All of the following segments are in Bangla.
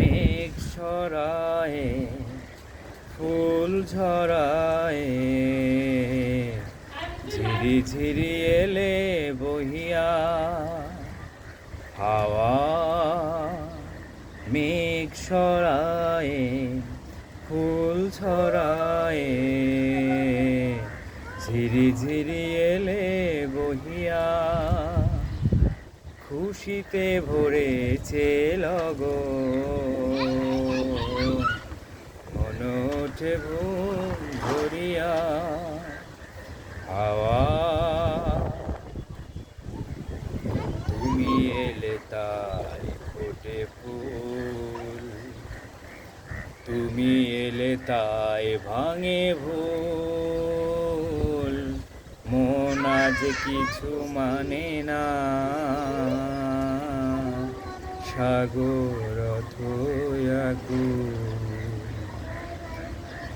মেঘ ছড়ায়, ফুল ঝরায়, ঝিরি ঝিরি এলে বহিয়া হাওয়া মেঘ ছড়ায়, ফুল ছড়ায় ঝিরি ঝিরি এলে বহিয়া খুশিতে ভরেছে লগন ওঠে ঘুম ধরিয়া হাওয়া। তুমি এলে তাই ফোটে ফুল। তুমি এলে তাই ভাঙে ভুল। মন আজ কিছু মানে না। সাগর অথয়াকুল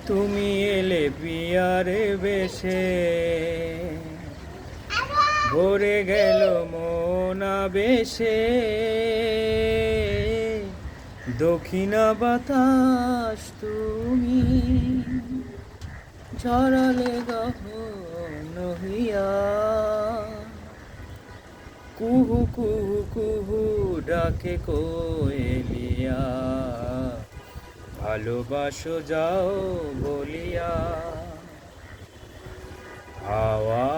তুমি এলে পিয়ারে বেশে। ভরে গেল মোনা বেশে দক্ষিণা বাতাস তুমি ঝরালে গহন হইয়া। কুহু কুহু কুহু ডাকে কোয়েলিয়া ভালোবাসো যাও বলিয়া হাওয়া